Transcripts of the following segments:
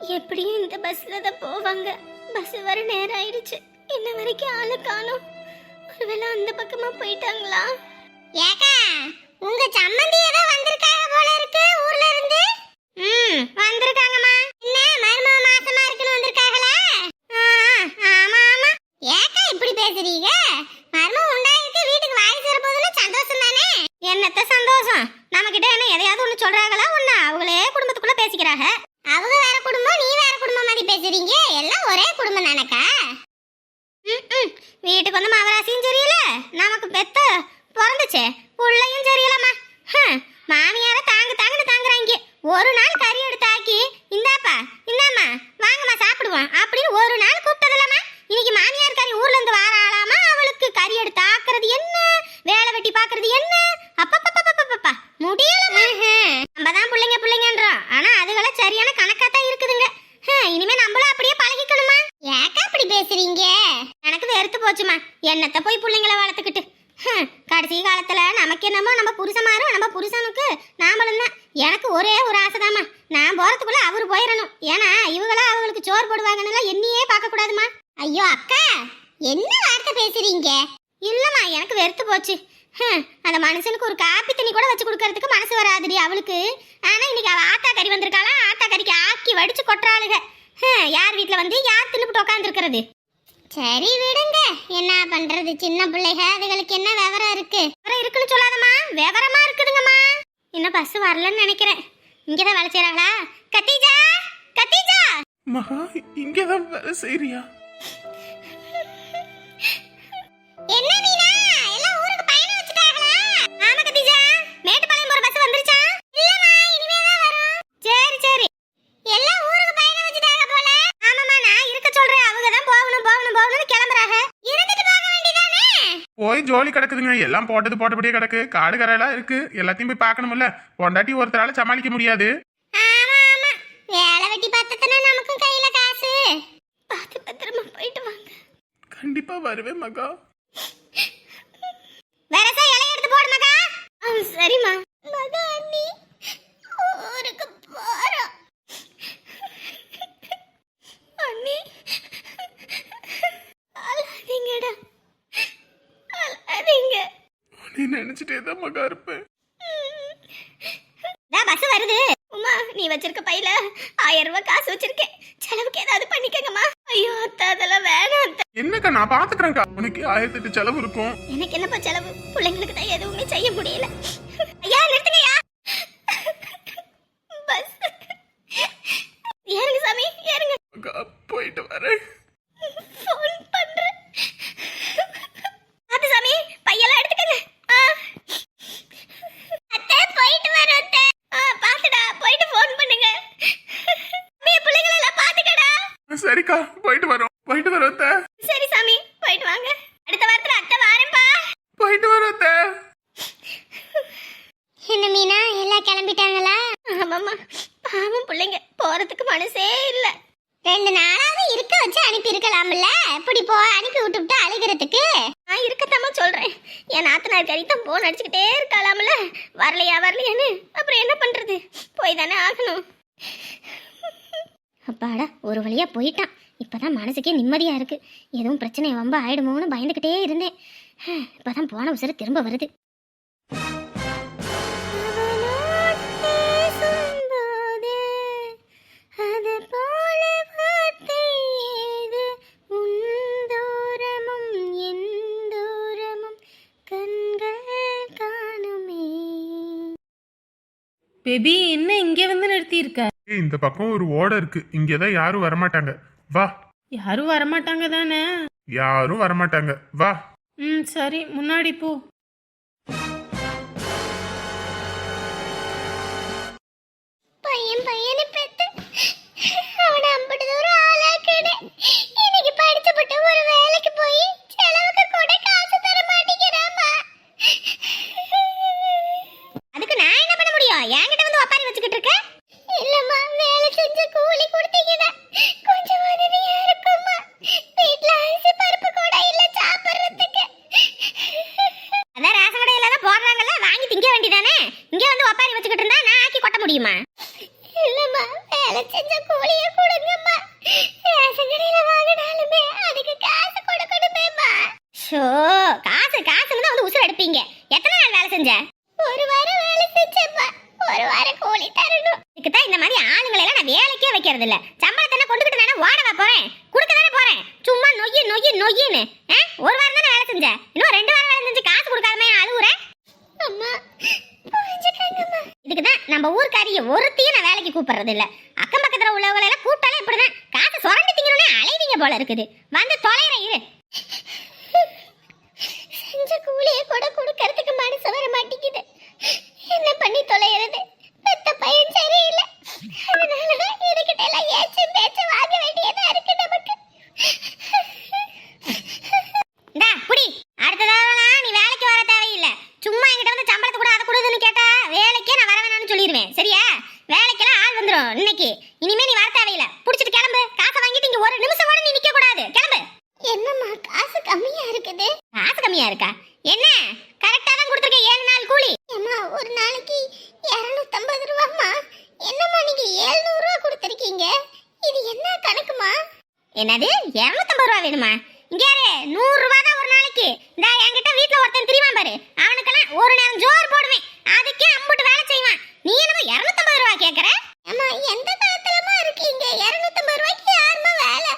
எப்படியும் இந்த பஸ்ல தான் போவாங்க. பஸ் வர நேரம் ஆயிடுச்சு. இன்ன வரைக்கும் ஆளு காணோம். ஒருவேளை அந்த பக்கமா போயிட்டாங்களா? ஏக்கா உங்க சம்மந்தி ஏதோ வந்திருக்காங்க போல இருக்கு ஊர்ல இருந்து. ம் வந்திருக்காங்கம்மா. என்ன மருமக மாசமா இருக்குன்னு வந்திருக்காங்களா? ஆமா ஆமா. ஏக்கா இப்படி பேசுறீங்க? மருமக உண்டாயிருக்கு வீட்டுக்கு வாரிசு வரப்போகுதுன்னு சந்தோஷம் தானே? என்னத்த சந்தோஷம்? நம்ம கிட்ட என்ன எதையாவது ஒண்ணு சொல்றாங்களா ஒண்ணு? அவங்களே குடும்பத்துக்குள்ள பேசிக்கிறாங்க. அவங்க பேசுறீங்க எல்லாம் ஒரே குடும்பம் தானக்கா? வீட்டுக்கு வந்து மகராசியும் சரியில்லை? நமக்கு பெத்த பிறந்துச்சே? பிள்ளையும் சரியில்லம்மா. ஹம், மாமியார தாங்க தாங்கன்னு தாங்குறாங்க. ஒரு நாள் கறி எடுத்து ஆக்கி இந்தாப்பா இந்தாம்மா வாங்கம்மா சாப்பிடுவோம் அப்படின்னு ஒரு நாள் கூப்பிட்டதில்லம்மா. இன்னைக்கு மாமியார் கறி ஊர்ல இருந்து வார ஆளாமா அவளுக்கு கறி எடுத்து ஆக்குறது என்ன வேலை வெட்டி பாக்குறது என்ன அப்பப்பப்பப்பப்பப்பா முடியலம்மா நம்ம தான் பிள்ளைங்க பிள்ளைங்கன்றோம் ஆனா அதுகள சரியான கணக்கா தான் இருக்குதுங்க ஹம், இனிமே நம்மளும் அப்படியே பழகிக்கணுமா ஏக்கா அப்படி பேசுறீங்க எனக்கு வெறுத்து போச்சுமா என்னத்த போய் பிள்ளைங்கள வளர்த்துக்கிட்டு ஹம், கடைசி காலத்துல நமக்கு என்னமோ நம்ம புருஷமாரும் நம்ம புருஷனுக்கு நாமளும் தான் எனக்கு ஒரே ஒரு ஆசைதாம்மா நான் போறதுக்குள்ள அவர் போயிடணும் ஏன்னா இவங்களா அவங்களுக்கு சோறு போடுவாங்கன்னு என்னையே பார்க்க கூடாதுமா ஐயோ அக்கா என்ன வார்த்தை பேசுறீங்க? இல்லம்மா எனக்கு வெறுத்து போச்சு. ஹம், அந்த மனுஷனுக்கு ஒரு காப்பி தண்ணி கூட வச்சு கொடுக்கறதுக்கு மனசு வராதுடி அவளுக்கு. ஆனா இன்னைக்கு அவ ஆத்தா கறி வந்திருக்காளா? ஆத்தா கறிக்கு ஆக்கி வடிச்சு கொட்டுறாளுக. ஹம், யார் வீட்டில் வந்து யார் தின்னுபிட்டு உட்காந்துருக்கிறது சரி விடுங்க. என்ன பண்றது? சின்ன பிள்ளைக அதுகளுக்கு என்ன விவரம் இருக்கு? விவரம் இருக்குன்னு சொல்லாதம்மா. விவரமா இருக்குதுங்கம்மா. இன்னும் பஸ் வரலன்னு நினைக்கிறேன். இங்கதான் வேலை செய்யறாங்களா கத்தீஜா! கத்தீஜா! மகா இங்கதான் வேலை செய்யறியா ஜோலி கிடக்குதுங்க. எல்லாம் போட்டது போட்டபடியே கிடக்கு. காடு கரையெல்லாம் இருக்கு. எல்லாத்தையும் போய் பார்க்கணும்ல. பொண்டாட்டி ஒருத்தரால சமாளிக்க முடியாது. ஆமா ஆமா. வேலை வெட்டி பார்த்ததுன்னா நமக்கும் கையில காசு. பார்த்து பத்திரமா போயிட்டு வாங்க. கண்டிப்பா வருவேன் மகா. வேற சா இலைய எடுத்து போடு மகா. சரிம்மா. மகா அண்ணி ஊருக்கு போறோம் அண்ணி. அழாதீங்கடா. நீ நினைச்சிட்டே தான் மகா இருப்பேன். பஸ் வருது. உமா நீ வச்சிருக்க பையில ஆயிரம் ரூபாய் காசு வச்சிருக்கேன். செலவுக்கு ஏதாவது பண்ணிக்கங்கம்மா. ஐயோ அத்தை அதெல்லாம் வேணாம் என்னக்கா நான் பாத்துக்கிறேன்க்கா. உனக்கு ஆயிரத்தி எட்டு செலவு இருக்கும். எனக்கு என்னப்பா செலவு? பிள்ளைங்களுக்கு தான் எதுவுமே செய்ய முடியல. ஐயா நிறுத்துங்கய்யா பஸ் ஏறுங்க சாமி ஏறுங்க. போயிட்டு வரேன். ஃபோன் பண்றேன் அது சாமி பையெல்லாம் எடுத்துக்கங்க ஆ. அத்தை போயிட்டு வரோம் அத்தை ஆ பாத்துடா போயிட்டு ஃபோன் பண்ணுங்க நீ பிள்ளைங்களை எல்லாம் பாத்துக்கடா சரிக்கா போயிட்டு வரோம் அத்தை. சரி சாமி போயிட்டு வாங்க. அடுத்த வாரத்துல அத்தை வாரேன்பா. போயிட்டு வரோம் அத்தை. என்ன மீனா எல்லாம் கிளம்பிட்டாங்களா? ஆமாம்மா பாவம் பிள்ளைங்க போறதுக்கு மனசே இல்ல. ரெண்டு நாளாவது இருக்க வச்சு அனுப்பி இருக்கலாம்ல இப்படி போ அனுப்பி விட்டுவிட்டு அழுகிறதுக்கு. நான் இருக்கத்தாம்மா சொல்றேன். என் நாத்தனார் கறி தான் போன் அடிச்சுக்கிட்டே இருக்காளாம்ல. வரலையா வரலையான்னு. அப்புறம் என்ன பண்றது? போய் தானே ஆகணும். அப்பாடா ஒரு வழியா போயிட்டான். இப்பதான் மனசுக்கே நிம்மதியா இருக்கு. எதுவும் பிரச்சனை வம்ப ஆயிடுமோன்னு பயந்துக்கிட்டே இருந்தேன். இப்பதான் போன உசரு திரும்ப வருது. பேபி என்ன இங்கே வந்து நிறுத்தியிருக்க? ஏய், இந்த பக்கம் ஒரு ஓடை இருக்கு. இங்கதான் யாரும் வரமாட்டாங்க. வா. யாரும் வரமாட்டாங்க தானே? யாரும் வரமாட்டாங்க. வா. ம் சரி. முன்னாடி போ. வச்சுக்கிட்டு இருந்தா நான் ஆக்கி கொட்ட முடியுமா? இல்ல கூலிய கொடுங்கம்மா. ரேஷன் கடையில வாங்கினாலுமே அதுக்கு காசு கொடுக்கணுமேம்மா. ஷோ காசு காசுன்னு தான் வந்து உசுர் எடுப்பீங்க. எத்தனை நாள் வேலை செஞ்ச? ஒரு வாரம் வேலை செஞ்சப்பா ஒரு வாரம் கூலி தரணும். இதுக்கு தான் இந்த மாதிரி ஆளுங்களை எல்லாம் நான் வேலைக்கே வைக்கிறது இல்ல சம்பளத்தை என்ன கொண்டுகிட்டு நானே ஓடவா போறேன். கொடுக்க தானே போறேன். சும்மா நொய்யி நொய்யி நொய்யின்னு? ஒரு வாரம் தானே வேலை செஞ்ச? இன்னும் ரெண்டு வாரம் நம்ம ஊர்க்காரிய ஒருத்தையும் நான் வேலைக்கு கூப்பிடுறது இல்ல அக்கம் பக்கத்துல உள்ளவங்களை எல்லாம் கூப்பிட்டாலே இப்படிதான். காசை சுரண்டி திங்கணும்னே அலைவீங்க போல இருக்குது. வந்து தொலைற இரு. செஞ்ச கூலியை கூட கொடுக்கறதுக்கு மனசு வர மாட்டேங்குது. என்ன பண்ணி தொலைகிறது பெத்த பையன் சரியில்லை. அதனாலதான் இதுகிட்ட எல்லாம் ஏச்சு பேச்சு வாங்க வேண்டியதா இருக்கு நமக்கு இந்தா புடி அடுத்ததாவலாம் நீ வேலைக்கு வர தேவையில்லை சும்மா என்கிட்ட வந்து சம்பளத்தை கூட அதை கொடுதுன்னு கேட்டா வேலைக்கே நான் வர வேணாம்னு சொல்லிடுவேன் சரியா வேலைக்கெல்லாம் ஆள் வந்துடும் இன்னைக்கு இனிமே நீ வர தேவையில்லை புடிச்சிட்டு கிளம்பு காசை வாங்கிட்டு இங்க ஒரு நிமிஷம் கூட நீ நிக்க கூடாது கிளம்பு என்னம்மா காசு கம்மியா இருக்குது காசு கம்மியா இருக்கா என்ன கரெக்டா தான் கொடுத்துருக்கேன் ஏழு நாள் கூலி அம்மா ஒரு நாளைக்கு இரநூத்தம்பது ரூபாம்மா என்னம்மா நீங்க ஏழ்நூறு ரூபா கொடுத்துருக்கீங்க இது என்ன கணக்குமா என்னது? இரநூத்தம்பது ரூபா வேணுமா? இங்கே யாரு? நூறுரூவா தான் ஒரு நாளைக்கு. இந்த என்கிட்ட வீட்டில் ஒருத்தன் தெரியுமா பாரு அவனுக்கெல்லாம் ஒரு நேரம் ஜோர் போடுவேன் அதுக்கே அம்புட்டு வேலை செய்வான் நீ என்னமோ இரநூத்தம்பது ரூபா கேக்குற அம்மா எந்த காலத்துலமா இருக்கீங்க இரநூத்தம்பது ரூபாய்க்கு யாருமா வேலை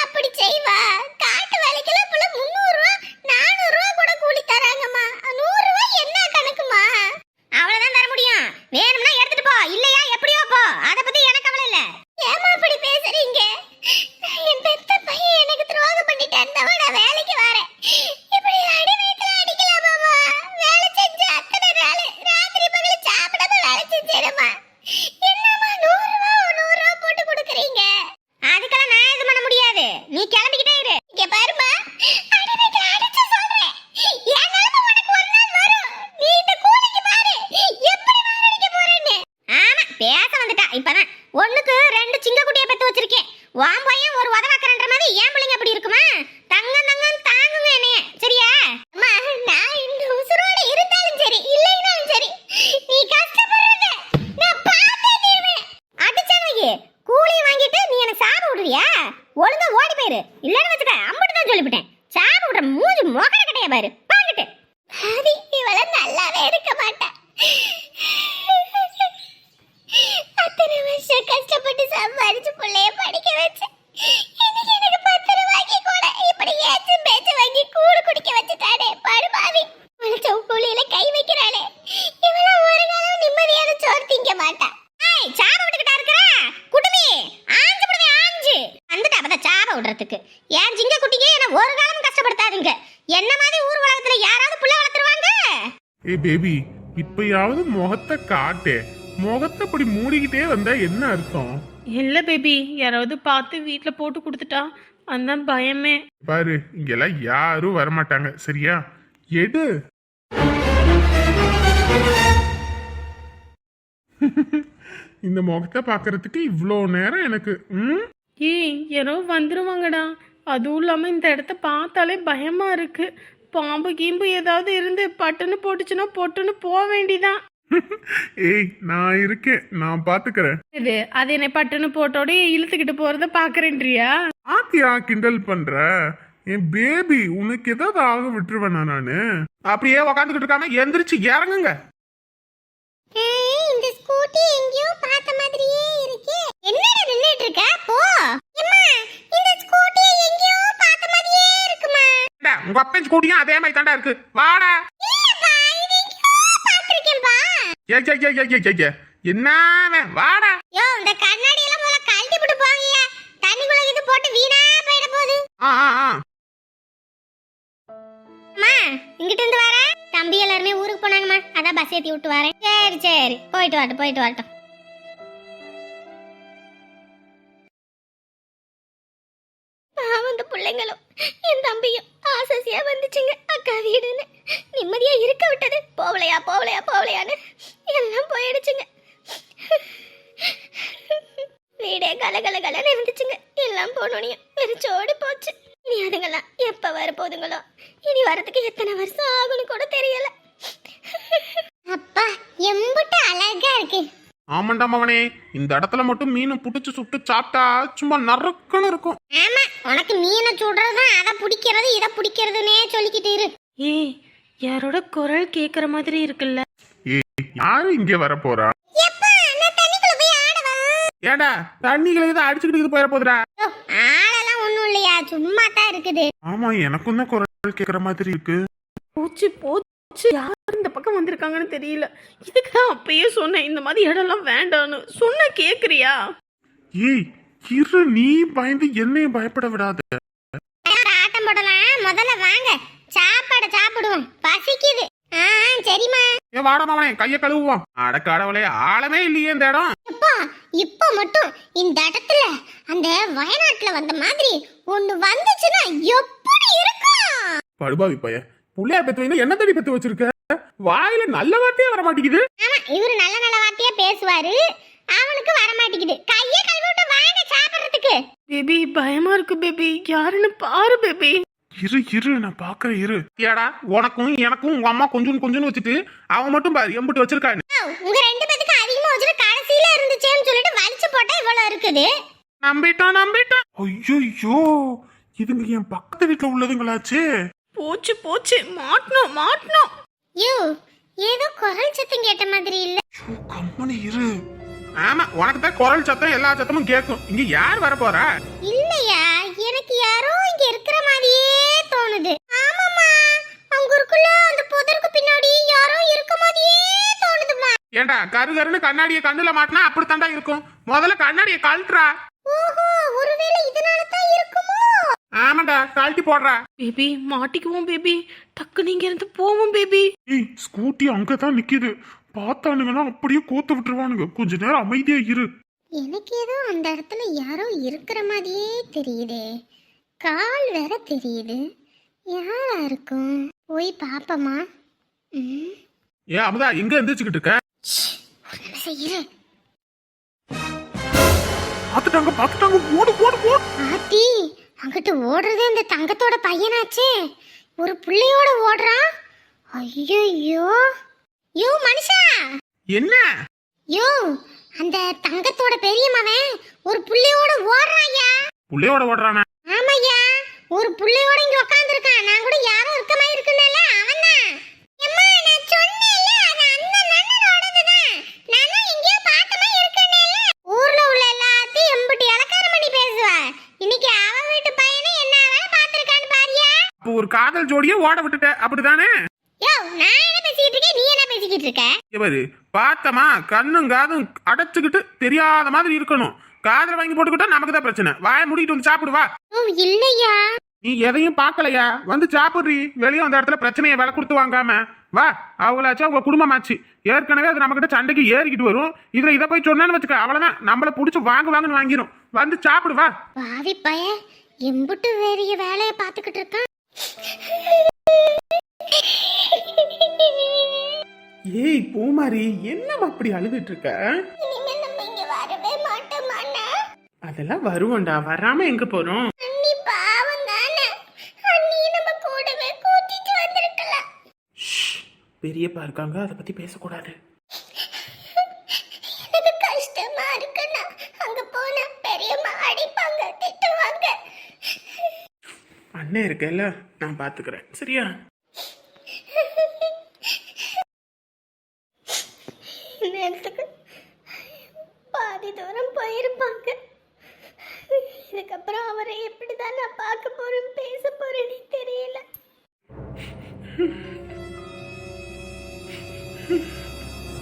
அப்படி செய்வா காட்டு வேலைக்கெல்லாம் இப்ப முந்நூறு ரூபா நானூறு ரூபா கூட கூலி தராங்கம்மா நூறு ரூபாய் என்ன கணக்குமா அவ்வளவுதான் தர முடியும் வேணும்னா எடுத்துட்டு போ இல்லையா எப்படியோ போ அத பத்தி எனக்கு கவலை இல்ல ஏமா இப்படி பேசுறீங்க என் பெத்த பையன் எனக்கு துரோகம் பண்ணிட்டான் நான் வேலைக்கு வரேன் இப்படி அடி வயித்துல அடிக்கலாமாமா வேலை செஞ்ச அத்தனை நாள் ராத்திரி பகல் சாப்பிடாம வேலை செஞ்சேனம்மா என்னம்மா நூறு ரூபா நூறு ரூபா போட்டு கொடுக்குறீங்க அதுக்கெல்லாம் நான் இது பண்ண முடியாது நீ கிளம்பிக்கிட்டே இரு இங்க பாருமா அடி வயித்துல அடிச்சு சொல்றேன் என் நிலைமை உனக்கு ஒரு நாள் வரும் நீ இந்த கூலிக்கு பாரு எப்படி மாரடிக்க போறேன்னு ஆமா பேச வந்துட்டா இப்பதான் ஒண்ணுக்கு ரெண்டு சிங்க குட்டியை பெத்து வச்சிருக்கேன் வாம் பையன் ஒரு உதவாக்கறன்ற மாதிரி ஏன் பிள்ளைங்க அப்படி இருக்குமா தங்கம் தங்கம் தாங்குங்க என்னைய சரியா அம்மா நான் இந்த உசுரோட இருந்தாலும் சரி இல்லைனாலும் சரி நீ கஷ்டப்படுறத நான் பார்த்தே தீருவேன் அடிச்சானே கூலி வாங்கிட்டு நீ எனக்கு சாப விடுறியா ஒழுங்கா ஓடி போயிரு. இல்லன்னு வச்சுக்க அம்பிட்டு தான் சொல்லிவிட்டேன். சாப்பு விடுற மூஞ்சி மொகர கட்டைய பாரு. பாங்கிட்டு ஹரி இவள நல்லாவே இருக்க மாட்டா. அத்தனை வருஷம் கஷ்டப்பட்டு சம்பாரிச்சு பிள்ளைய படிக்க வச்சு இன்னைக்கு எனக்கு பத்து ரூபாய்க்கு கூட இப்படி ஏச்சு பேச்சு வாங்கி கூடு குடிக்க வச்சுட்டானே படுபாவி உழைச்ச கூலியில கை வைக்கிறாளே. இவள ஒரு காலம் நிம்மதியான சோறு திங்க மாட்டா. ஏய் சாப விடுறதுக்கு ஏன் ஜிங்க குட்டிங்க என்ன ஒரு காலமும் கஷ்டப்படுத்தாதுங்க. என்ன மாதிரி ஊர் உலகத்துல யாராவது புள்ள வளர்த்துருவாங்க? ஏய் பேபி இப்பயாவது முகத்தை காட்டு. முகத்தை இப்படி மூடிக்கிட்டே வந்தா என்ன அர்த்தம்? இல்லை பேபி. யாராவது பார்த்து வீட்டில் போட்டு கொடுத்துட்டா அதான் பயமே. பாரு இங்கெல்லாம் யாரும் வரமாட்டாங்க. சரியா? எடு. இந்த முகத்தை பார்க்கறதுக்கு இவ்வளோ நேரம் எனக்கு ம்? ஏய் யாரோ வந்துருவாங்கடா. அதுவும் இல்லாமல் இந்த இடத்த பார்த்தாலே பயமா இருக்கு. பாம்பு கீம்பு ஏதாவது இருந்து பட்டுன்னு போட்டுச்சுன்னா பொட்டுன்னு போக வேண்டிதான். ஏய் நான் இருக்கேன். நான் பாத்துக்கிறேன். இது அது என்னை பட்டுன்னு போட்டோடய இழுத்துக்கிட்டு போறத பாக்குறேன்றியா? ஆத்தியா கிண்டல் பண்ற? என் பேபி உனக்கு ஏதாவது ஆக விட்டுருவேனா நானு? அப்படியே உக்காந்துக்கிட்டு இருக்காம எந்திரிச்சு இறங்குங்க. ஏய், இந்த ஸ்கூட்டி எங்கேயோ பார்த்த மாதிரியே இருக்கு. என்னடா நின்னுட்டு இருக்க? போ. உங்க அப்பன் ஸ்கூட்டியும் அதே மாதிரி தாண்டா இருக்கு. வாடா. ஏ ஏ ஏ, ஏ, ஏ, ஏ. என்ன? வாடா. யோ இந்த கண்ணாடி எல்லாம் முதல்ல கழட்டி விட்டு போங்கயா தண்ணிக்குள்ள இது போட்டு வீணா போயிட போகுது. ஆ ஆ ஆ. அம்மா இங்கிட்ட இருந்து வர தம்பி எல்லாருமே ஊருக்கு போனாங்கம்மா. அதான் பஸ் ஏத்தி விட்டு வரேன். சரி சரி. போயிட்டு வரட்டும் போயிட்டு வரட்டும் வீடே கலகல கலன்னு இருந்துச்சுங்க எல்லாம் போனோனையும் வெறிச்சோடி போச்சு. இனி அதுங்கெல்லாம் எப்ப வர போதுங்களோ இனி வரதுக்கு எத்தனை வருஷம் ஆகும்னு கூட தெரியல. அப்பா எம்புட்டு அழகா இருக்கு. ஆமாண்டா மவனே இந்த இடத்துல மட்டும் மீன் புடிச்சு சுட்டு சாப்பிட்டா சும்மா நறுக்குன்னு இருக்கும். ஆமா உனக்கு மீனை சுடுறது அதை பிடிக்கிறது இதை பிடிக்கிறதுனே சொல்லிக்கிட்டு இரு. ஏய் யாரோட குரல் கேட்குற மாதிரி இருக்குல்ல? ஏய் யாரு இங்க வர போறா எப்பா நான் தண்ணிக்குள்ள போய் ஏடா தண்ணிகளை இதை அடிச்சுக்கிட்டு போயிட போதுடா? ஆளெல்லாம் ஒண்ணும் இல்லையா? சும்மா தான் இருக்குது. ஆமா எனக்கும் தான் குரல் கேக்குற மாதிரி இருக்கு. போச்சு போச்சு. யார் இந்த பக்கம் வந்திருக்காங்கன்னு தெரியல. இதுக்கு தான் அப்பயே சொன்னேன் இந்த மாதிரி இடம்லாம் வேண்டான்னு சொன்ன கேக்குறியா? ஏய் இரு நீ பயந்து என்னையும் பயப்பட விடாத. ஆட்டம் போடலாம்? முதல்ல வாங்க. சாப்பாடு சாப்பிடுவோம். பசிக்குது. ஆ சரிம்மா. ஏ வாடா மவனே கைய கழுவுவோம். அட கடவுளே ஆழமே இல்லையே இந்த இடம். அப்பா இப்போ மட்டும் இந்த இடத்துல அந்த வயநாட்டுல வந்த மாதிரி ஒண்ணு வந்துச்சுன்னா எப்படி இருக்கும்? படுபாவி பைய புள்ளையா பெத்து வைனா என்ன தடி பெத்து வச்சிருக்க? வாயில நல்ல வார்த்தையே வர மாட்டேங்குது. ஆமா இவரு நல்ல நல்ல வார்த்தையா பேசுவாரு. அவனுக்கு வர மாட்டேங்குது. கைய கழுவி விட்டு வாங்க சாப்பிடுறதுக்கு. பேபி பயமா இருக்கு பேபி. யாருன்னு பாரு பேபி. இரு இரு நான் பாக்குறேன் இரு. ஏடா உனக்கும் எனக்கும் உங்க அம்மா கொஞ்சம் கொஞ்சம் வச்சுட்டு அவன் மட்டும் பாரு எம்பிட்டு வச்சிருக்கான்னு உங்க ரெண்டு பேத்துக்கு அதிகமா வச்சுட்டு கடைசியில இருந்துச்சேன்னு சொல்லிட்டு வலிச்சு போட்டா இவ்வளவு இருக்குது. நம்பிட்டான் நம்பிட்டான். ஐயோ இதுங்க என் பக்கத்து வீட்டுல உள்ளதுங்களாச்சு. போச்சு போச்சு. மாட்டணும் மாட்டணும். யோ ஏதோ குரல் சத்தம் கேட்ட மாதிரி இல்ல. ஐயோ, கம்முனு இரு. ஆமா உனக்கு தான் குரல் சத்தம் எல்லா சத்தமும் கேட்கும். இங்க யார் வர போறா இல்லையா எனக்கு யாரோ இங்க இருக்கிற மாதிரியே இருக்க மாதிரியே தோணுதுமா ஏண்டா கரு கருன்னு கண்ணாடியை கண்ணுல மாட்டினா அப்படித்தாண்டா இருக்கும். முதல்ல கண்ணாடியை கழட்டுறா. ஓஹோ ஒருவேளை இதனால தான் இருக்குமோ? ஆமாடா கழட்டி போடுறா. பேபி மாட்டிக்குவோம் பேபி. டக்கு நீங்க இருந்து போவோம் பேபி. ஏய் ஸ்கூட்டி அங்கதான் நிக்குது. பார்த்தானுங்கன்னா அப்படியே கோத்து விட்டுருவானுங்க. கொஞ்ச நேரம் அமைதியா இரு. எனக்கு ஏதோ அந்த இடத்துல யாரோ இருக்கிற மாதிரியே தெரியுதே. கால் வேற தெரியுது. யாரா இருக்கும்? போய் பாப்பமா. ம். ஏ அமுதா எங்க எந்திரிச்சுக்கிட்டு இருக்க? இரு பாத்துட்டாங்க பாத்துட்டாங்க ஓடு ஓடு ஓடு. ஆத்தி அங்கிட்டு ஓடுறது அந்த தங்கத்தோட பையனாச்சே. ஒரு புள்ளையோட ஓடுறான் ஐயோ யோ மனுஷா. என்ன? யோ அந்த தங்கத்தோட பெரிய மவன் ஒரு புள்ளையோட ஓடுறான்யா புள்ளையோட ஓடுறானா? ஆமாய்யா ஒரு புள்ளையோட இங்க உட்கார்ந்திருக்கான் நான் கூட யாரோ இருக்க மாதிரி இருக்குன்னேல அவன்தான் எம்மா நான் சொன்னேன்ல அது அந்த நன்னனோடதுதான் நான் தான் எங்கேயோ பார்த்த மாதிரி இருக்குன்னேல ஊர்ல உள்ள எல்லாத்தையும் எம்புட்டி இலக்காரம் பண்ணி பேசுவா. இன்னைக்கு அவ வீட்டு பையனை என்ன வேலை பார்த்திருக்கான்னு பாரியா? அப்போ ஒரு காதல் ஜோடியே ஓட விட்டுட்ட. அப்படிதானே யோ நான் என்ன பேசிக்கிட்டு இருக்கேன்? நீ என்ன பேசிக்கிட்டு இருக்க? இவரு பார்த்தமா கண்ணும் காதும் அடைச்சுக்கிட்டு தெரியாத மாதிரி இருக்கணும். காதல வாங்கி போட்டுக்கிட்டா நமக்கு தான் பிரச்சனை. வாய முடிக்கிட்டு வந்து சாப்பிடு வா. ஓ இல்லையா? நீ எதையும் பார்க்கலையா? வந்து சாப்பிடுறி. வெளியே அந்த இடத்துல பிரச்சனையை விலை கொடுத்து வாங்காம. வா அவங்களாச்சும் அவங்க குடும்பமாச்சு. ஏற்கனவே அது நம்ம கிட்ட சண்டைக்கு ஏறிக்கிட்டு வரும். இதுல இதை போய் சொன்னான்னு வச்சுக்க அவ்வளவுதான். நம்மள புடிச்சு வாங்கு வாங்குன்னு வாங்கிரும். வந்து சாப்பிடு வா. பாவி பைய எம்புட்டு வேறிய வேலையை பார்த்துக்கிட்டு இருக்கான். ஏய் பூமாரி என்னம்மா அப்படி அழுதுட்டு இருக்க? இனிமே நம்ம இங்க வரவே மாட்டோமாண்ணா? அதெல்லாம் வருவோம்டா. வராம எங்க போறோம்? பெரியப்பா இருக்காங்க அதை பத்தி பேசக்கூடாது. கஷ்டமா இருக்குண்ணா. அங்க போனா பெரியம்மா அடிப்பாங்க திட்டுவாங்க. அண்ணன் இருக்கேல்ல நான் பாத்துக்கிறேன். சரியா?